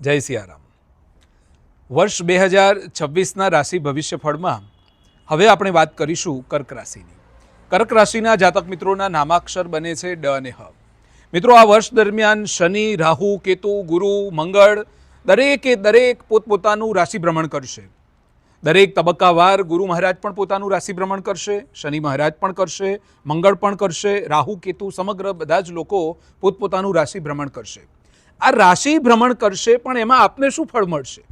જય સિયારામ. વર્ષ બે હજાર છવ્વીસના રાશિ ભવિષ્યફળમાં હવે આપણે વાત કરીશું કર્ક રાશિની. કર્ક રાશિના જાતક મિત્રોના નામાક્ષર બને છે ડ અને હ. મિત્રો, આ વર્ષ દરમિયાન શનિ, રાહુ, કેતુ, ગુરુ, મંગળ દરેકે દરેક પોતપોતાનું રાશિ ભ્રમણ કરશે. દરેક તબક્કાવાર ગુરુ મહારાજ પણ પોતાનું રાશિ ભ્રમણ કરશે, શનિ મહારાજ પણ કરશે, મંગળ પણ કરશે, રાહુ, કેતુ, સમગ્ર બધા જ લોકો પોતપોતાનું રાશિ ભ્રમણ કરશે. આ રાશિ ભ્રમણ કરશે, પણ એમાં આપને શું ફળ મળશે?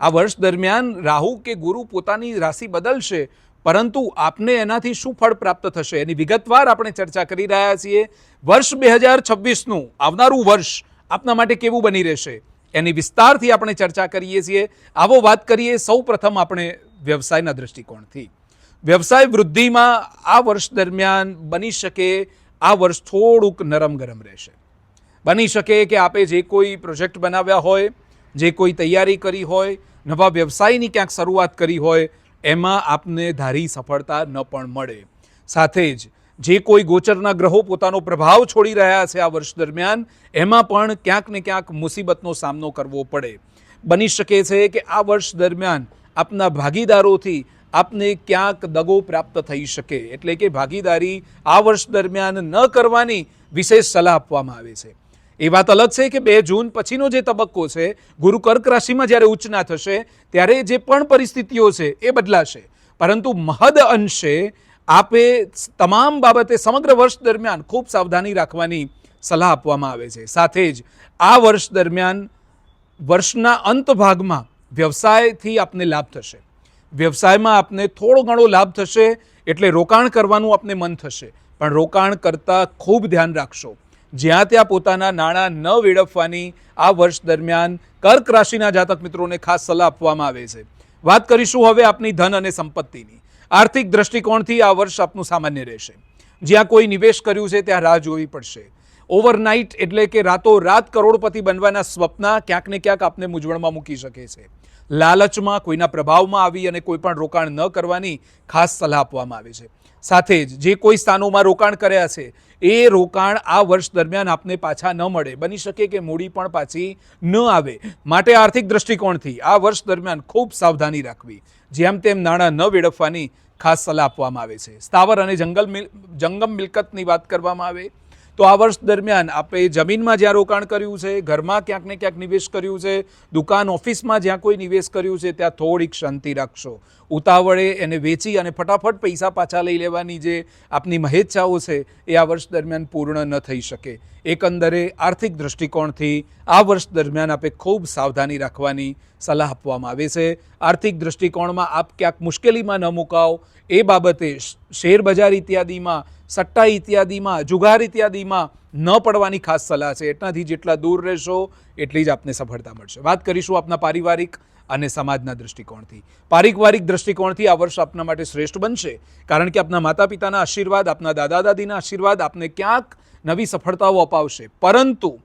આ વર્ષ દરમિયાન રાહુ કે ગુરુ પોતાની રાશિ બદલશે, પરંતુ આપને એનાથી શું ફળ પ્રાપ્ત થશે? એની વિગતવાર આપણે ચર્ચા કરી રહ્યા છીએ. વર્ષ બે હજાર છવ્વીસનું, આવનારું વર્ષ આપના માટે કેવું બની રહેશે? એની વિસ્તારથી આપણે ચર્ચા કરીએ છીએ. આવો વાત કરીએ સૌ પ્રથમ આપણે વ્યવસાયના દૃષ્ટિકોણથી વ્યવસાય વૃદ્ધિમાં આ વર્ષ દરમિયાન બની શકે, આ વર્ષ થોડુંક નરમ ગરમ રહેશે. બની શકે કે આપે જે કોઈ પ્રોજેક્ટ બનાવ્યા હોય, જે કોઈ તૈયારી કરી હોય, નવા વ્યવસાયની ક્યાંક શરૂઆત કરી હોય, એમાં આપને ધારી સફળતા ન પણ મળે. સાથે જ જે કોઈ ગોચરના ગ્રહો પોતાનો પ્રભાવ છોડી રહ્યા છે આ વર્ષ દરમિયાન, એમાં પણ ક્યાંક ને ક્યાંક મુસીબતનો સામનો કરવો પડે. બની શકે છે કે આ વર્ષ દરમિયાન આપના ભાગીદારોથી આપને ક્યાંક દગો પ્રાપ્ત થઈ શકે. એટલે કે ભાગીદારી આ વર્ષ દરમિયાન ન કરવાની વિશેષ સલાહ આપવામાં આવે છે. એ વાત અલગ છે કે બે જૂન પછીનો જે તબક્કો છે, ગુરુ કર્ક રાશિમાં જ્યારે ઉચ્ચના થશે, ત્યારે જે પણ પરિસ્થિતિઓ છે એ બદલાશે. પરંતુ મહદ અંશે આપે તમામ બાબતે સમગ્ર વર્ષ દરમિયાન ખૂબ સાવધાની રાખવાની સલાહ આપવામાં આવે છે. સાથે જ આ વર્ષ દરમિયાન વર્ષના અંત ભાગમાં વ્યવસાયથી આપને લાભ થશે. વ્યવસાયમાં આપને થોડો ઘણો લાભ થશે, એટલે રોકાણ કરવાનું આપને મન થશે. પણ રોકાણ કરતાં ખૂબ ધ્યાન રાખશો. જ્યાં ત્યાં પોતાના નાણાં ન વેડફવાની આ વર્ષ દરમિયાન કર્ક રાશિના જાતક મિત્રોને ખાસ સલાહ આપવામાં આવે છે. વાત કરીશું હવે આપની ધન અને સંપત્તિની. આર્થિક દ્રષ્ટિકોણથી આ વર્ષ આપનું સામાન્ય રહેશે. જ્યાં કોઈ નિવેશ કર્યું છે ત્યાં રાહ જોવી પડશે. ઓવરનાઇટ એટલે કે રાતો રાત કરોડપતિ બનવાના સ્વપ્ન ક્યાંક ને ક્યાંક આપને મૂંઝવણમાં મૂકી શકે છે. લાલચમાં કોઈના પ્રભાવમાં આવી અને કોઈ પણ રોકાણ ન કરવાની ખાસ સલાહ આપવામાં આવે છે. સાથે જ જે કોઈ સ્થાનોમાં રોકાણ કર્યા છે, એ રોકાણ આ વર્ષ દરમિયાન આપને પાછા ન મળે. બની શકે કે મૂડી પણ પાછી ન આવે. માટે આર્થિક દ્રષ્ટિકોણથી આ વર્ષ દરમિયાન ખૂબ સાવધાની રાખવી. જેમ તેમ નાણાં ન વેડફવાની ખાસ સલાહ આપવામાં આવે છે. સ્થાવર અને જંગલ મિલ- જંગમ મિલકતની વાત કરવામાં આવે. તો આ વર્ષ દરમિયાન આપણે જમીનમાં જ્યાં રોકાણ કર્યું છે, ઘરમાં ક્યાંક ને ક્યાંક નિવેશ કર્યું છે, દુકાન ઓફિસમાં જ્યાં કોઈ નિવેશ કર્યું છે, ત્યાં થોડીક શાંતિ રાખશો. ઉતાવળે એને વેચી અને ફટાફટ પૈસા પાછા લઈ લેવાની જે આપની મહેચ્છાઓ છે, એ આ વર્ષ દરમિયાન પૂર્ણ ન થઈ શકે. એકંદરે આર્થિક દ્રષ્ટિકોણથી આ વર્ષ દરમિયાન આપે ખૂબ સાવધાની રાખવાની સલાહ આપવામાં આવે છે. આર્થિક દ્રષ્ટિકોણમાં આપ ક્યાંક મુશ્કેલીમાં ન મુકાઓ એ બાબતે શેર બજાર ઇત્યાદિમાં, સટ્ટા ઇત્યાદિમાં, જુગાર ઇત્યાદિમાં ન પડવાની ખાસ સલાહ છે. એટલાથી જેટલા દૂર રહેશો, એટલી જ આપને સફળતા મળશે. વાત કરીશું આપના પારિવારિક અને સમાજના દૃષ્ટિકોણથી પારિવારિક દૃષ્ટિકોણથી આ વર્ષ આપના માટે શ્રેષ્ઠ બનશે. કારણ કે આપના માતા પિતાના આશીર્વાદ, આપના દાદા દાદીના આશીર્વાદ આપને ક્યાંક નવી સફળતાઓ અપાવશે. પરંતુ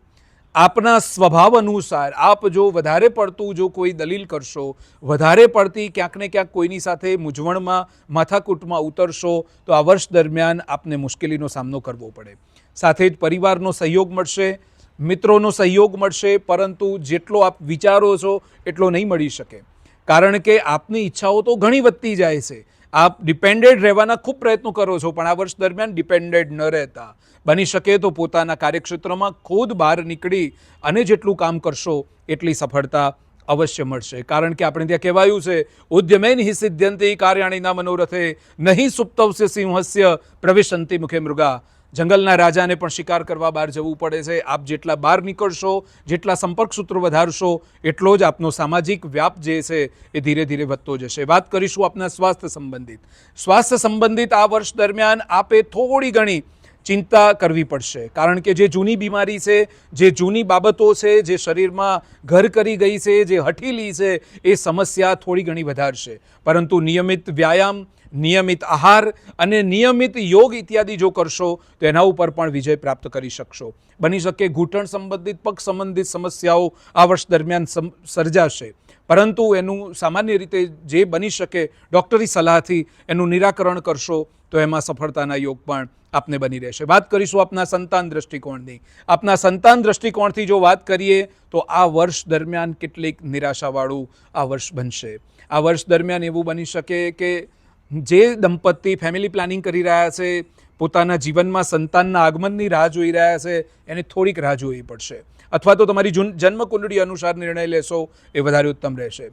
આપના સ્વભાવ અનુસાર આપ જો વધારે પડતું જો કોઈ દલીલ કરશો, વધારે પડતી ક્યાંક ને ક્યાંક કોઈની સાથે મૂંઝવણમાં, માથાકૂટમાં ઉતરશો, તો આ વર્ષ દરમિયાન આપને મુશ્કેલીનો સામનો કરવો પડે. સાથે જ પરિવારનો સહયોગ મળશે, મિત્રોનો સહયોગ મળશે, પરંતુ જેટલો આપ વિચારો છો એટલો નહીં મળી શકે. કારણ કે આપની ઈચ્છાઓ તો ઘણી વધતી જાય છે. આપ ડિપેન્ડેડ રહેવાના ખૂબ પ્રયત્નો કરો છો, પણ આ વર્ષ દરમિયાન ડિપેન્ડેડ ન રહેતા. બની શકે તો પોતાના કાર્યક્ષેત્રમાં ખુદ બહાર નીકળી અને જેટલું કામ કરશો, એટલી સફળતા અવશ્ય મળશે. કારણ કે આપણે ત્યાં કહેવાયું છે, ઉદ્યમેન હિ સિદ્ધ્યંતિ કાર્યાણીના મનોરથે, નહીં સુપ્તવસ્ય સિંહસ્ય પ્રવેશંતિ મુખે મૃગા. જંગલના રાજાને પણ શિકાર કરવા બહાર જવું પડે છે. આપ જેટલા બહાર નીકળશો, જેટલા સંપર્ક સૂત્રો વધારશો, એટલો જ આપનો સામાજિક વ્યાપ જે છે એ ધીરે ધીરે વધતો જશે. વાત કરીશું આપના સ્વાસ્થ્ય સંબંધિત. સ્વાસ્થ્ય સંબંધિત આ વર્ષ દરમિયાન આપે થોડી ઘણી ચિંતા કરવી પડશે. કારણ કે જે જૂની બીમારી છે, જે જૂની બાબતો છે, જે શરીરમાં ઘર કરી ગઈ છે, જે હઠીલી છે, એ સમસ્યા થોડી ઘણી વધારશે. પરંતુ નિયમિત વ્યાયામ, નિયમિત આહાર અને નિયમિત યોગ ઇત્યાદિ જો કરશો, તો એના ઉપર પણ વિજય પ્રાપ્ત કરી શકશો. બની શકે. ઘૂંટણ સંબંધિત પગ સંબંધિત સમસ્યાઓ આ વર્ષ દરમિયાન સર્જાશે. પરંતુ એનું સામાન્ય રીતે જે બની શકે ડૉક્ટરી સલાહથી એનું નિરાકરણ કરશો તો એમાં સફળતાના યોગ પણ આપને બની રહેશે. વાત કરીશું આપના સંતાન દ્રષ્ટિકોણની. આપના સંતાન દ્રષ્ટિકોણથી જો વાત કરીએ તો આ વર્ષ દરમિયાન કેટલીક નિરાશાવાળું આ વર્ષ બનશે. આ વર્ષ દરમિયાન એવું બની શકે કે જે દંપતી ફેમિલી પ્લાનિંગ કરી રહ્યા છે પોતાના જીવનમાં સંતાનના આગમનની રાહ જોઈ રહ્યા છે, એને થોડીક રાહ જોવી પડશે. અથવા તો તમારી જન્મ જન્મકુંડળી અનુસાર નિર્ણય લેશો, એ વધારે ઉત્તમ રહેશે.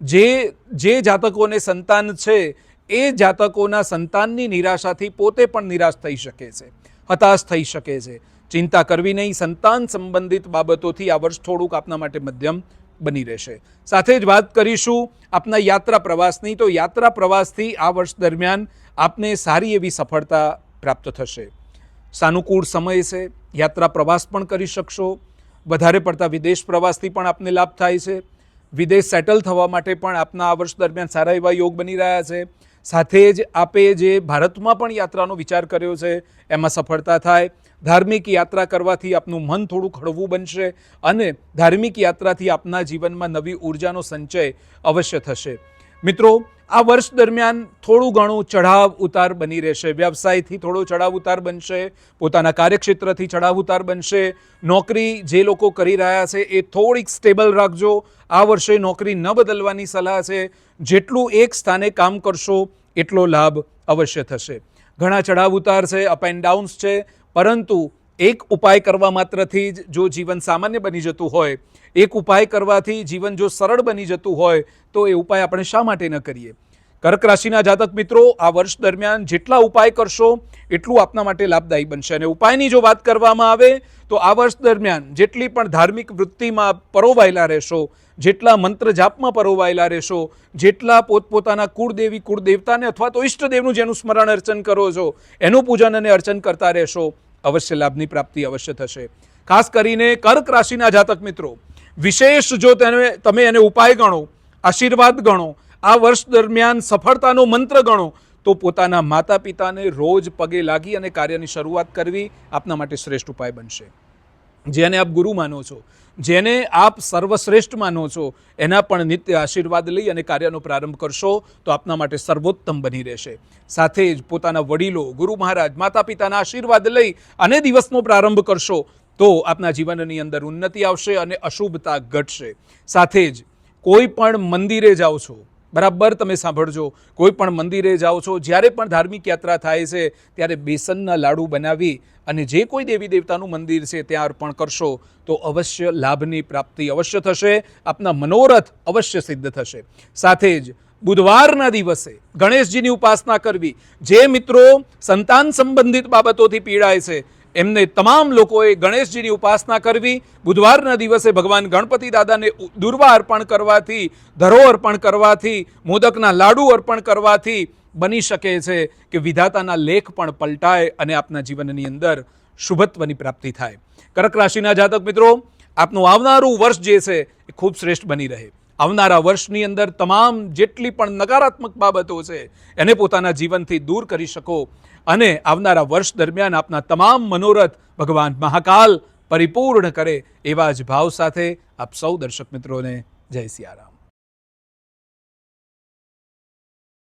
જે જે જાતકોને સંતાન છે, એ જાતકોના સંતાનની નિરાશાથી પોતે પણ નિરાશ થઈ શકે છે, હતાશ થઈ શકે છે. ચિંતા કરવી નહીં, સંતાન સંબંધિત બાબતોથી આ વર્ષ થોડુંક આપના માટે મધ્યમ બની રહેશે. સાથે જ વાત કરીશું આપના યાત્રા પ્રવાસની. તો યાત્રા પ્રવાસથી આ વર્ષ દરમિયાન આપને સારી એવી સફળતા પ્રાપ્ત થશે. સાનુકૂળ સમય છે, યાત્રા પ્રવાસ પણ કરી શકશો. વધારે પડતા વિદેશ પ્રવાસથી પણ આપને લાભ થાય છે. વિદેશ સેટલ થવા માટે પણ આપના આ વર્ષ દરમિયાન સારા એવા યોગ બની રહ્યા છે. સાથે જ આપે જે ભારતમાં પણ યાત્રાનો વિચાર કર્યો છે, એમાં સફળતા થાય. ધાર્મિક યાત્રા કરવાથી આપનું મન થોડું હળવું બનશે અને ધાર્મિક યાત્રાથી આપના જીવનમાં નવી ઉર્જાનો સંચય અવશ્ય થશે. મિત્રો, આ વર્ષ દરમિયાન થોડું ઘણું ચઢાવ ઉતાર બની રહેશે. વ્યવસાયથી થોડો ચઢાવ ઉતાર બનશે, પોતાના કાર્યક્ષેત્રથી ચઢાવ ઉતાર બનશે. નોકરી જે લોકો કરી રહ્યા છે એ થોડીક સ્ટેબલ રાખજો. આ વર્ષે નોકરી ન બદલવાની સલાહ છે. જેટલું એક સ્થાને કામ કરશો, એટલો લાભ અવશ્ય થશે. ઘણા ચઢાવ ઉતાર છે અપ એન્ડ ડાઉન્સ છે, પરંતુ એક ઉપાય કરવા માત્રથી જ જો જીવન સામાન્ય બની જતું હોય, એક ઉપાય કરવાથી જીવન જો સરળ બની જતું હોય, તો એ ઉપાય આપણે શા માટે ન કરીએ? કર્ક રાશિના જાતક મિત્રો, આ વર્ષ દરમિયાન જેટલા ઉપાય કરશો, એટલું આપના માટે લાભદાયી બનશે. અને ઉપાયની જો વાત કરવામાં આવે, તો આ વર્ષ દરમિયાન જેટલી પણ ધાર્મિક વૃત્તિમાં પરોવાયેલા રહેશો, જેટલા મંત્ર જાપમાં પરોવાયેલા રહેશો, જેટલા પોતપોતાના કુળદેવી કુળદેવતાને અથવા તો ઈષ્ટદેવનું જેનું સ્મરણ અર્ચન કરો છો, એનું પૂજન અને અર્ચન કરતા રહેશો અવશ્ય લાભની પ્રાપ્તિ અવશ્ય થશે. ખાસ કરીને કર્ક રાશિના જાતક મિત્રો, વિશેષ જો તેને તમે એને ઉપાય ગણો, આશીર્વાદ ગણો, આ વર્ષ દરમિયાન સફળતાનો મંત્ર ગણો, તો પોતાના માતા પિતાને રોજ પગે લાગી અને કાર્યની શરૂઆત કરવી આપના માટે શ્રેષ્ઠ ઉપાય બનશે. જેને આપ ગુરુ માનો છો, જેને આપ સર્વશ્રેષ્ઠ માનો છો, એના પણ નિત્ય આશીર્વાદ લઈ અને કાર્યનો પ્રારંભ કરશો, તો આપના માટે સર્વોત્તમ બની રહેશે. સાથે જ પોતાના વડીલો, ગુરુ મહારાજ માતા પિતાના આશીર્વાદ લઈ અને દિવસનો પ્રારંભ કરશો, તો આપના જીવનની અંદર ઉન્નતિ આવશે અને અશુભતા ઘટશે. સાથે જ કોઈ પણ મંદિરે જાઓ છો બરાબર તમે સાંભળજો. કોઈ પણ મંદિરે જાઓ છો, જ્યારે પણ ધાર્મિક યાત્રા થાય છે, ત્યારે બેસનના લાડુ બનાવી અને જે કોઈ દેવી દેવતાનું મંદિર છે, ત્યાં અર્પણ કરશો, તો અવશ્ય લાભની પ્રાપ્તિ અવશ્ય થશે, આપના મનોરથ અવશ્ય સિદ્ધ થશે. સાથે જ બુધવારના દિવસે ગણેશજીની ઉપાસના કરવી, જે મિત્રો સંતાન સંબંધિત બાબતોથી પીડાય છે એમને તમામ લોકોએ ગણેશજીની ઉપાસના કરવી. બુધવારના દિવસે ભગવાન ગણપતિ દાદાને દુર્વા અર્પણ કરવાથી, ધરો અર્પણ કરવાથી, મોદકના લાડુ અર્પણ કરવાથી બની શકે છે કે વિધાતાના લેખ પણ પલટાય અને આપના જીવનની અંદર શુભત્વની પ્રાપ્તિ થાય. કર્ક રાશિના જાતક મિત્રો, આપનું આવનારું વર્ષ જે છે એ ખૂબ શ્રેષ્ઠ બની રહે. આવનારા વર્ષની અંદર તમામ જેટલી પણ નકારાત્મક બાબતો છે, એને પોતાના જીવનથી દૂર કરી શકો અને આવનારા વર્ષ દરમિયાન આપના તમામ મનોરથ ભગવાન મહાકાલ પરિપૂર્ણ કરે એવા જ ભાવ સાથે આપ સૌ દર્શક મિત્રોને જય સિયારામ.